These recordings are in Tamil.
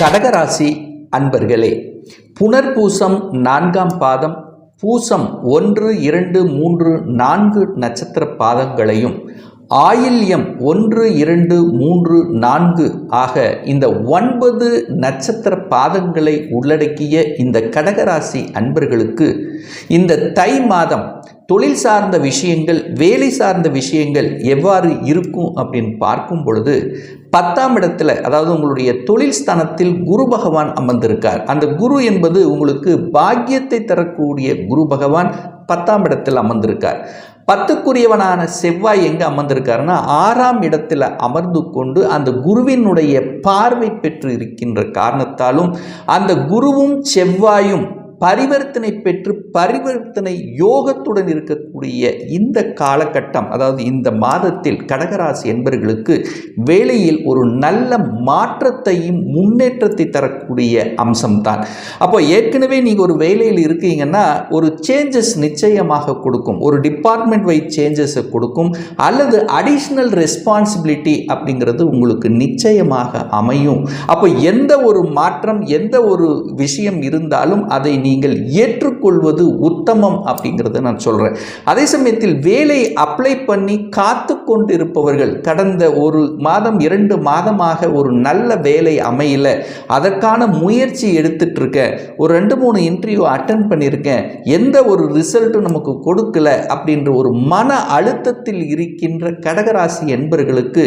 கடகராசி அன்பர்களே புனர்பூசம் நான்காம் பாதம் பூசம் ஒன்று இரண்டு மூன்று நான்கு நட்சத்திர பாதங்களையும் ஆயில்யம் ஒன்று இரண்டு மூன்று நான்கு ஆக இந்த ஒன்பது நட்சத்திர பாதங்களை உள்ளடக்கிய இந்த கடகராசி அன்பர்களுக்கு இந்த தை மாதம் தொழில் சார்ந்த விஷயங்கள் வேலை சார்ந்த விஷயங்கள் எவ்வாறு இருக்கும் அப்படின்னு பார்க்கும் பொழுது பத்தாம் இடத்துல அதாவது உங்களுடைய தொழில் ஸ்தானத்தில் குரு பகவான் அமர்ந்திருக்கார். அந்த குரு என்பது உங்களுக்கு பாக்கியத்தை தரக்கூடிய குரு பகவான் பத்தாம் இடத்தில் அமர்ந்திருக்கார். பத்துக்குரியவனான செவ்வாய் எங்கே அமர்ந்திருக்காருன்னா ஆறாம் இடத்தில் அமர்ந்து கொண்டு அந்த குருவினுடைய பார்வை பெற்று இருக்கின்ற காரணத்தாலும் அந்த குருவும் செவ்வாயும் பரிவர்த்தனை பெற்று பரிவர்த்தனை யோகத்துடன் இருக்கக்கூடிய இந்த காலகட்டம் அதாவது இந்த மாதத்தில் கடகராசி என்பவர்களுக்கு வேலையில் ஒரு நல்ல மாற்றத்தையும் முன்னேற்றத்தை தரக்கூடிய அம்சம்தான். அப்போ ஏற்கனவே நீங்கள் ஒரு வேலையில் இருக்கீங்கன்னா ஒரு சேஞ்சஸ் நிச்சயமாக கொடுக்கும். ஒரு டிபார்ட்மெண்ட் வைஸ் சேஞ்சஸை கொடுக்கும். அல்லது அடிஷ்னல் ரெஸ்பான்சிபிலிட்டி அப்படிங்கிறது உங்களுக்கு நிச்சயமாக அமையும். அப்போ எந்த ஒரு மாற்றம் எந்த ஒரு விஷயம் இருந்தாலும் அதை நீங்கள் ஏற்றுக்கொள்வது உத்தமம் அப்படிங்கிறத நான் சொல்கிறேன் அதே சமயத்தில் வேலை அப்ளை பண்ணி காத்து கொண்டிருப்பவர்கள் கடந்த ஒரு மாதம் இரண்டு மாதமாக ஒரு நல்ல வேலை அமையல. அதற்கான முயற்சி எடுத்துட்டு இருக்கேன் ஒரு ரெண்டு மூணு இன்டர்வியூ அட்டன் பண்ணியிருக்கேன் எந்த ஒரு ரிசல்ட்டும் நமக்கு கொடுக்கல அப்படின்ற ஒரு மன அழுத்தத்தில் இருக்கின்ற கடகராசி என்பர்களுக்கு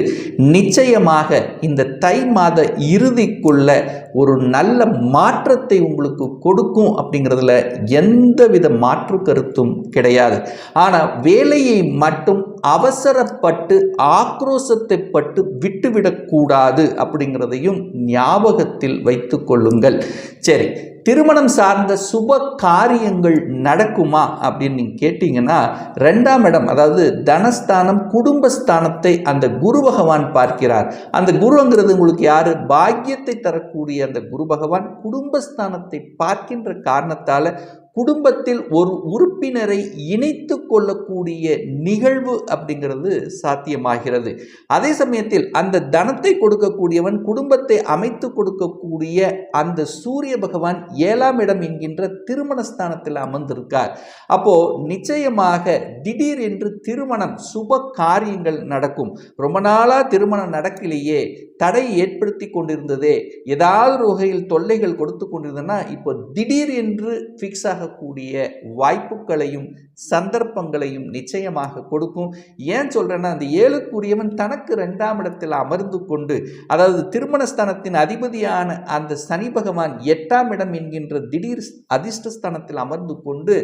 நிச்சயமாக இந்த தை மாத இறுதிக்குள்ள ஒரு நல்ல மாற்றத்தை உங்களுக்கு கொடுக்கும் அப்படிங்கிறதுல எந்தவித மாற்று கருத்தும் கிடையாது. ஆனால் வேலையை மட்டும் அவசரப்பட்டு ஆக்ரோசத்தை பட்டு விட்டுவிடக்கூடாது அப்படிங்கிறதையும் ஞாபகத்தில் வைத்து கொள்ளுங்கள். சரி திருமணம் சார்ந்த சுப காரியங்கள் நடக்குமா அப்படின்னு நீங்கள் கேட்டிங்கன்னா ரெண்டாம் இடம் அதாவது தனஸ்தானம் குடும்பஸ்தானத்தை அந்த குரு பகவான் பார்க்கிறார். அந்த குருங்கிறது உங்களுக்கு யார்? பாக்கியத்தை தரக்கூடிய அந்த குரு பகவான் குடும்பஸ்தானத்தை பார்க்கின்ற காரணத்தால் குடும்பத்தில் ஒரு உறுப்பினரை இணைத்து கொள்ளக்கூடிய நிகழ்வு அப்படிங்கிறது சாத்தியமாகிறது. அதே சமயத்தில் அந்த தனத்தை கொடுக்கக்கூடியவன் குடும்பத்தை அமைத்து கொடுக்கக்கூடிய அந்த சூரிய பகவான் ஏழாம் இடம் என்கின்ற திருமணஸ்தானத்தில் அமர்ந்திருக்கார். அப்போ நிச்சயமாக திடீர் என்று திருமணம் சுப காரியங்கள் நடக்கும். ரொம்ப நாளாக திருமணம் நடக்கலையே தடை ஏற்படுத்தி கொண்டிருந்ததே ஏதாவது வகையில் தொல்லைகள் கொடுத்து கொண்டிருந்ததுன்னா இப்போ திடீர் என்று ஃபிக்ஸ் ஆகக்கூடிய வாய்ப்புகளையும் சந்தர்ப்பங்களையும் நிச்சயமாக கொடுக்கும். ஏன் சொல்கிறேன்னா அந்த ஏழுக்குரியவன் தனக்கு ரெண்டாம் இடத்தில் அமர்ந்து கொண்டு அதாவது திருமணஸ்தானத்தின் அதிபதியான அந்த சனி பகவான் எட்டாம் இடம் என்கின்ற திடீர் அதிர்ஷ்டஸ்தானத்தில் அமர்ந்து கொண்டு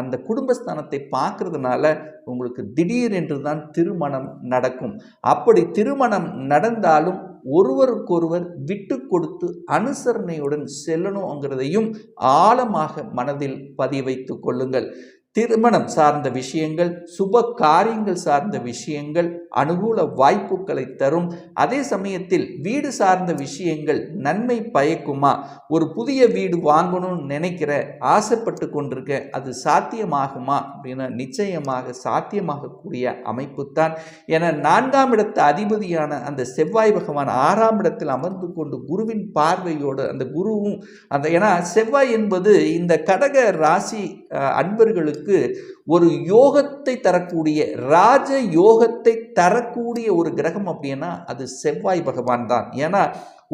அந்த குடும்பஸ்தானத்தை பார்க்கறதுனால உங்களுக்கு திடீர் என்று தான் திருமணம் நடக்கும். அப்படி திருமணம் நடந்தாலும் ஒருவருக்கொருவர் விட்டு கொடுத்து அனுசரணையுடன் செல்லணுங்கிறதையும் ஆழமாக மனதில் பதிய வைத்து கொள்ளுங்கள். திருமணம் சார்ந்த விஷயங்கள் சுப காரியங்கள் சார்ந்த விஷயங்கள் அனுகூல வாய்ப்புகளை தரும். அதே சமயத்தில் வீடு சார்ந்த விஷயங்கள் நன்மை பயக்குமா? ஒரு புதிய வீடு வாங்கணும்னு நினைக்கிற ஆசைப்பட்டு கொண்டிருக்க அது சாத்தியமாகுமா? அப்படின்னா நிச்சயமாக சாத்தியமாகக்கூடிய அமைப்பு தான் என நான்காம் இடத்து அதிபதியான அந்த செவ்வாய் பகவான் ஆறாம் இடத்தில் அமர்ந்து கொண்டு குருவின் பார்வையோடு அந்த குருவும் அந்த ஏன்னா செவ்வாய் என்பது இந்த கடக ராசி அன்பர்களுக்கு அன்பர்களுக்கு ஒரு யோகத்தை தரக்கூடிய ராஜ யோகத்தை தரக்கூடிய ஒரு கிரகம் அப்படின்னா அது செவ்வாய் பகவான் தான். ஏன்னா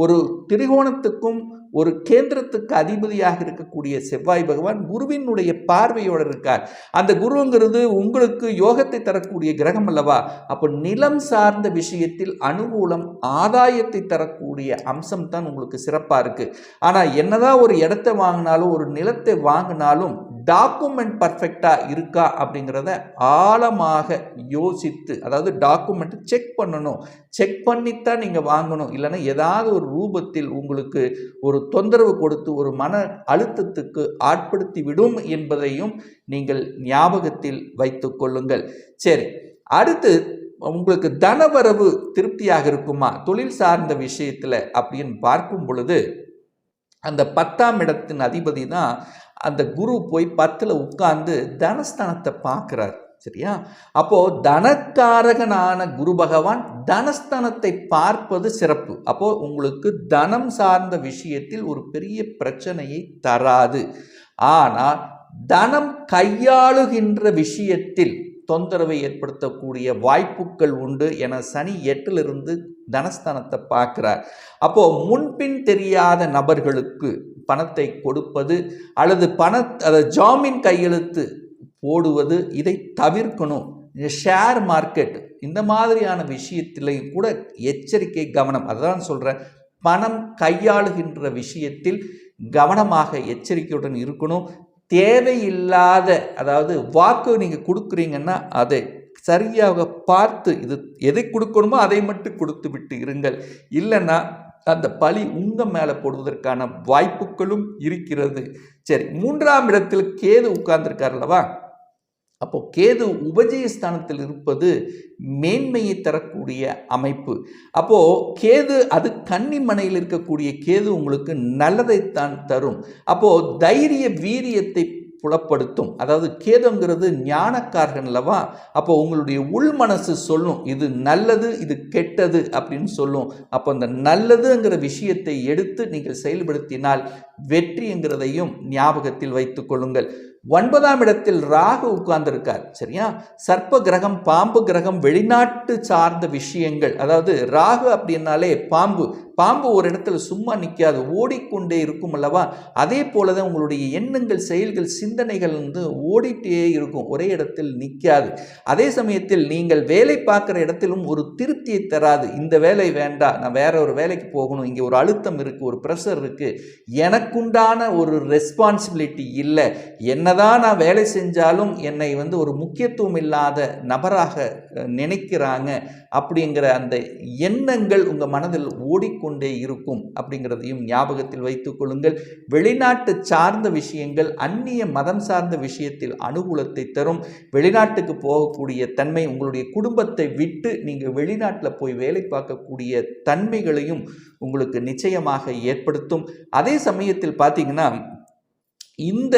ஒரு திரிகோணத்துக்கும் ஒரு கேந்திரத்துக்கு அதிபதியாக இருக்கக்கூடிய செவ்வாய் பகவான் குருவினுடைய பார்வையோடு இருக்கார். அந்த குருங்கிறது உங்களுக்கு யோகத்தை தரக்கூடிய கிரகம் அல்லவா? அப்போ நிலம் சார்ந்த விஷயத்தில் அனுகூலம் ஆதாயத்தை தரக்கூடிய அம்சம் தான் உங்களுக்கு சிறப்பாக இருக்குது ஆனால் என்னதான் ஒரு இடத்த வாங்கினாலும் ஒரு நிலத்தை வாங்கினாலும் டாக்குமெண்ட் பர்ஃபெக்டாக இருக்கா அப்படிங்கிறத ஆழமாக யோசித்து அதாவது டாக்குமெண்ட் செக் பண்ணணும். செக் பண்ணித்தான் நீங்கள் வாங்கணும். இல்லைன்னா ஏதாவது ஒரு ரூபத்தில் உங்களுக்கு ஒரு தொந்தரவு கொடுத்து ஒரு மன அழுத்தத்துக்கு ஆட்படுத்தி விடும் என்பதையும் நீங்கள் ஞாபகத்தில் வைத்து கொள்ளுங்கள். சரி அடுத்து உங்களுக்கு தனவரவு திருப்தியாக இருக்குமா? தொழில் சார்ந்த விஷயத்தில் அப்படின்னு பார்க்கும் பொழுது அந்த பத்தாம் இடத்தின் அதிபதி தான் அந்த குரு போய் பத்தில் உட்கார்ந்து தனஸ்தானத்தை பார்க்குறார் சரியா? அப்போ தனக்காரகனான குரு பகவான் தனஸ்தானத்தை பார்ப்பது சிறப்பு. அப்போ உங்களுக்கு தனம் சார்ந்த விஷயத்தில் ஒரு பெரிய பிரச்சனையை தராது. ஆனால் தனம் கையாளுகின்ற விஷயத்தில் தொந்தரவை ஏற்படுத்தக்கூடிய வாய்ப்புகள் உண்டு என சனி எட்டிலிருந்து தனஸ்தானத்தை பார்க்கிறார். அப்போ முன்பின் தெரியாத நபர்களுக்கு பணத்தை கொடுப்பது அல்லது பண அதை ஜாமீன் கையெழுத்து போடுவது இதை தவிர்க்கணும். இந்த ஷேர் மார்க்கெட் இந்த மாதிரியான விஷயத்திலையும் கூட எச்சரிக்கை கவனம். அதான் சொல்கிறேன் பணம் கையாளுகின்ற விஷயத்தில் கவனமாக எச்சரிக்கையுடன் இருக்கணும். தேவையில்லாத அதாவது வாக்கு நீங்கள் கொடுக்குறீங்கன்னா அதை சரியாக பார்த்து இது எதை கொடுக்கணுமோ அதை மட்டும் கொடுத்து விட்டு இருங்கள். இல்லைன்னா அந்த பழி உங்கள் மேலே போடுவதற்கான வாய்ப்புகளும் இருக்கிறது. சரி மூன்றாம் இடத்தில் கேது உட்கார்ந்துருக்கார் அல்லவா? அப்போ கேது உபஜயஸ்தானத்தில் இருப்பது மேன்மையை தரக்கூடிய அமைப்பு. அப்போ கேது அது கன்னிமனையில் இருக்கக்கூடிய கேது உங்களுக்கு நல்லதைத்தான் தரும். அப்போ தைரிய வீரியத்தை புலப்படுத்தும். அதாவது கேதுங்கிறது ஞானக்காரன் அல்லவா? அப்போ உங்களுடைய உள் மனசு சொல்லும் இது நல்லது இது கெட்டது அப்படின்னு சொல்லும். அப்போ அந்த நல்லதுங்கிற விஷயத்தை எடுத்து நீங்கள் செயல்படுத்தினால் வெற்றிங்கிறதையும் ஞாபகத்தில் வைத்துக் கொள்ளுங்கள். ஒன்பதாம் இடத்தில் ராகு உட்கார்ந்துருக்கார் சரியா? சர்ப்ப கிரகம் பாம்பு கிரகம் வெளிநாட்டு சார்ந்த விஷயங்கள். அதாவது ராகு அப்படின்னாலே பாம்பு. பாம்பு ஒரு இடத்துல சும்மா நிற்காது ஓடிக்கொண்டே இருக்கும் அல்லவா? அதே போல தான் உங்களுடைய எண்ணங்கள் செயல்கள் சிந்தனைகள் வந்து ஓடிட்டே இருக்கும். ஒரே இடத்தில் நிற்காது அதே சமயத்தில் நீங்கள் வேலை பார்க்குற இடத்திலும் ஒரு திருப்தியை தராது. இந்த வேலை வேண்டாம் நான் வேற ஒரு வேலைக்கு போகணும் இங்கே ஒரு அழுத்தம் இருக்குது ஒரு ப்ரெஷர் இருக்குது எனக்குண்டான ஒரு ரெஸ்பான்சிபிலிட்டி இல்லை. என்ன என்னதான் நான் வேலை செஞ்சாலும் என்னை வந்து ஒரு முக்கியத்துவம் இல்லாத நபராக நினைக்கிறாங்க அப்படிங்கிற அந்த எண்ணங்கள் உங்கள் மனதில் ஓடிக்கொண்டே இருக்கும் அப்படிங்கிறதையும் ஞாபகத்தில் வைத்துக் கொள்ளுங்கள். வெளிநாட்டு சார்ந்த விஷயங்கள் அந்நிய மதம் சார்ந்த விஷயத்தில் அனுகூலத்தை தரும். வெளிநாட்டுக்கு போகக்கூடிய தன்மை உங்களுடைய குடும்பத்தை விட்டு நீங்கள் வெளிநாட்டில் போய் வேலை பார்க்கக்கூடிய தன்மைகளையும் உங்களுக்கு நிச்சயமாக ஏற்படுத்தும். அதே சமயத்தில் பார்த்தீங்கன்னா இந்த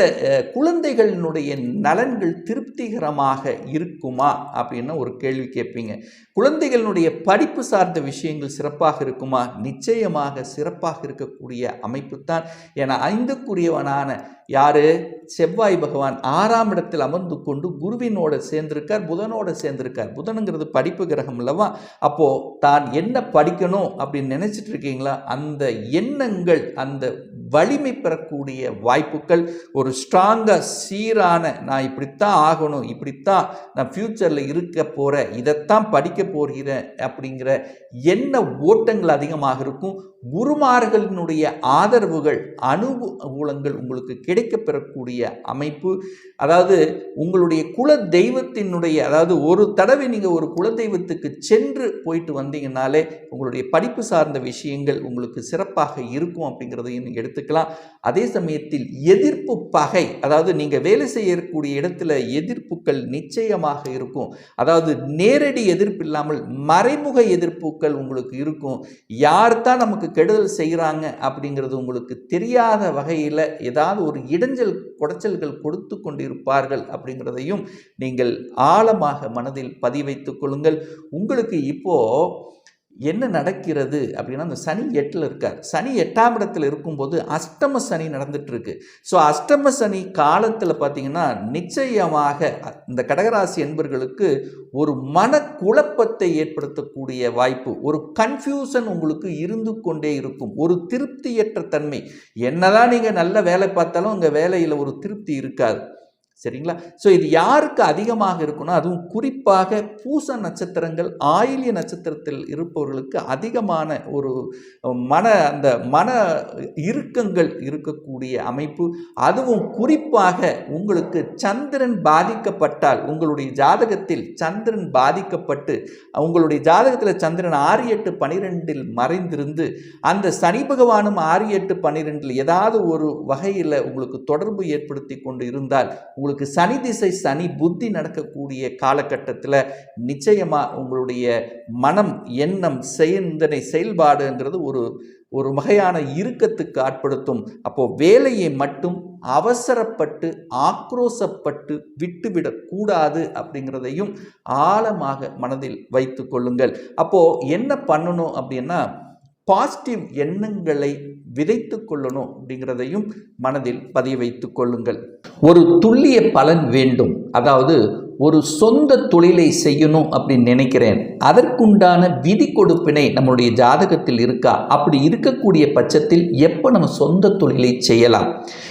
குழந்தைகளினுடைய நலன்கள் திருப்திகரமாக இருக்குமா அப்படின்னு ஒரு கேள்வி கேட்பீங்க. குழந்தைகளினுடைய படிப்பு சார்ந்த விஷயங்கள் சிறப்பாக இருக்குமா? நிச்சயமாக சிறப்பாக இருக்கக்கூடிய அமைப்பு தான் என ஐந்துக்குரியவனான யாரு? செவ்வாய் பகவான் ஆறாம் இடத்தில் அமர்ந்து கொண்டு குருவினோட சேர்ந்திருக்கார் புதனோட சேர்ந்திருக்கார். புதனுங்கிறது படிப்பு கிரகம் இல்லவா அப்போ தான் என்ன படிக்கணும் அப்படின்னு நினைச்சிட்டு இருக்கீங்களா? அந்த எண்ணங்கள் அந்த வலிமை பெறக்கூடிய வாய்ப்புகள் ஒரு ஸ்ட்ராங்காக சீரான நான் இப்படித்தான் ஆகணும் இப்படித்தான் நான் ஃப்யூச்சரில் இருக்க போகிறேன் இதைத்தான் படிக்க போகிறேன் அப்படிங்கிற என்ன ஓட்டங்கள் அதிகமாக இருக்கும். குருமார்களினுடைய ஆதரவுகள் அனுகூலங்கள் உங்களுக்கு கிடைக்க பெறக்கூடிய அமைப்பு. அதாவது உங்களுடைய குல தெய்வத்தினுடைய அதாவது ஒரு தடவை நீங்கள் ஒரு குல தெய்வத்துக்கு சென்று போயிட்டு வந்தீங்கனாலே உங்களுடைய படிப்பு சார்ந்த விஷயங்கள் உங்களுக்கு சிறப்பாக இருக்கும் அப்படிங்கிறதையும் எடுத்து எடுத்துக்கலாம். அதே சமயத்தில் எதிர்ப்பு பகை அதாவது நீங்கள் வேலை செய்யக்கூடிய இடத்துல எதிர்ப்புகள் நிச்சயமாக இருக்கும். அதாவது நேரடி எதிர்ப்பு இல்லாமல் மறைமுக எதிர்ப்புகள் உங்களுக்கு இருக்கும். யார் தான் நமக்கு கெடுதல் செய்கிறாங்க அப்படிங்கிறது உங்களுக்கு தெரியாத வகையில் ஏதாவது ஒரு இடைஞ்சல் குடைச்சல்கள் கொடுத்து கொண்டிருப்பார்கள் அப்படிங்கிறதையும் நீங்கள் ஆழமாக மனதில் பதிவைத்துக் கொள்ளுங்கள். உங்களுக்கு இப்போது என்ன நடக்கிறது அப்படின்னா அந்த சனி எட்டில் இருக்கார். சனி எட்டாம் இடத்துல இருக்கும்போது அஷ்டம சனி நடந்துகிட்ருக்கு ஸோ அஷ்டம சனி காலத்தில் பார்த்தீங்கன்னா நிச்சயமாக இந்த கடகராசி என்பர்களுக்கு ஒரு மன குழப்பத்தை ஏற்படுத்தக்கூடிய வாய்ப்பு ஒரு கன்ஃபியூஷன் உங்களுக்கு இருந்து கொண்டே இருக்கும் ஒரு திருப்தியற்ற தன்மை. என்னதான் நீங்கள் நல்ல வேலை பார்த்தாலும் உங்கள் வேலையில் ஒரு திருப்தி இருக்காது. சரிங்களா? ஸோ இது யாருக்கு அதிகமாக இருக்குன்னா அதுவும் குறிப்பாக பூச நட்சத்திரங்கள் ஆயிலிய நட்சத்திரத்தில் இருப்பவர்களுக்கு அதிகமான ஒரு மன அந்த மன இறுக்கங்கள் இருக்கக்கூடிய அமைப்பு. அதுவும் குறிப்பாக உங்களுக்கு சந்திரன் பாதிக்கப்பட்டால் உங்களுடைய ஜாதகத்தில் சந்திரன் பாதிக்கப்பட்டு உங்களுடைய ஜாதகத்தில் சந்திரன் ஆறு எட்டு பனிரெண்டில் மறைந்திருந்து அந்த சனி பகவானும் ஆறு எட்டு பன்னிரெண்டில் ஏதாவது ஒரு வகையில் உங்களுக்கு தொடர்பு ஏற்படுத்தி கொண்டு இருந்தால் உங்களுக்கு சனி திசை சனி புத்தி நடக்கக்கூடிய காலகட்டத்தில் நிச்சயமாக உங்களுடைய மனம் எண்ணம் சிந்தனை செயல்பாடுங்கிறது ஒரு ஒரு வகையான இறுக்கத்துக்கு ஆட்படுத்தும். அப்போ வேலையை மட்டும் அவசரப்பட்டு ஆக்ரோசப்பட்டு விட்டுவிடக்கூடாது அப்படிங்கிறதையும் ஆழமாக மனதில் வைத்து கொள்ளுங்கள். அப்போது என்ன பண்ணணும் அப்படின்னா பாசிட்டிவ் எண்ணங்களை விதைத்து கொள்ளணும் அப்படிங்கிறதையும் மனதில் பதிய வைத்து கொள்ளுங்கள். ஒரு துல்லிய பலன் வேண்டும். அதாவது ஒரு சொந்த தொழிலை செய்யணும் அப்படின்னு நினைக்கிறேன். அதற்குண்டான விதி கொடுப்பினை நம்மளுடைய ஜாதகத்தில் இருக்கா? அப்படி இருக்கக்கூடிய பட்சத்தில் எப்போ நம்ம சொந்த தொழிலை செய்யலாம்?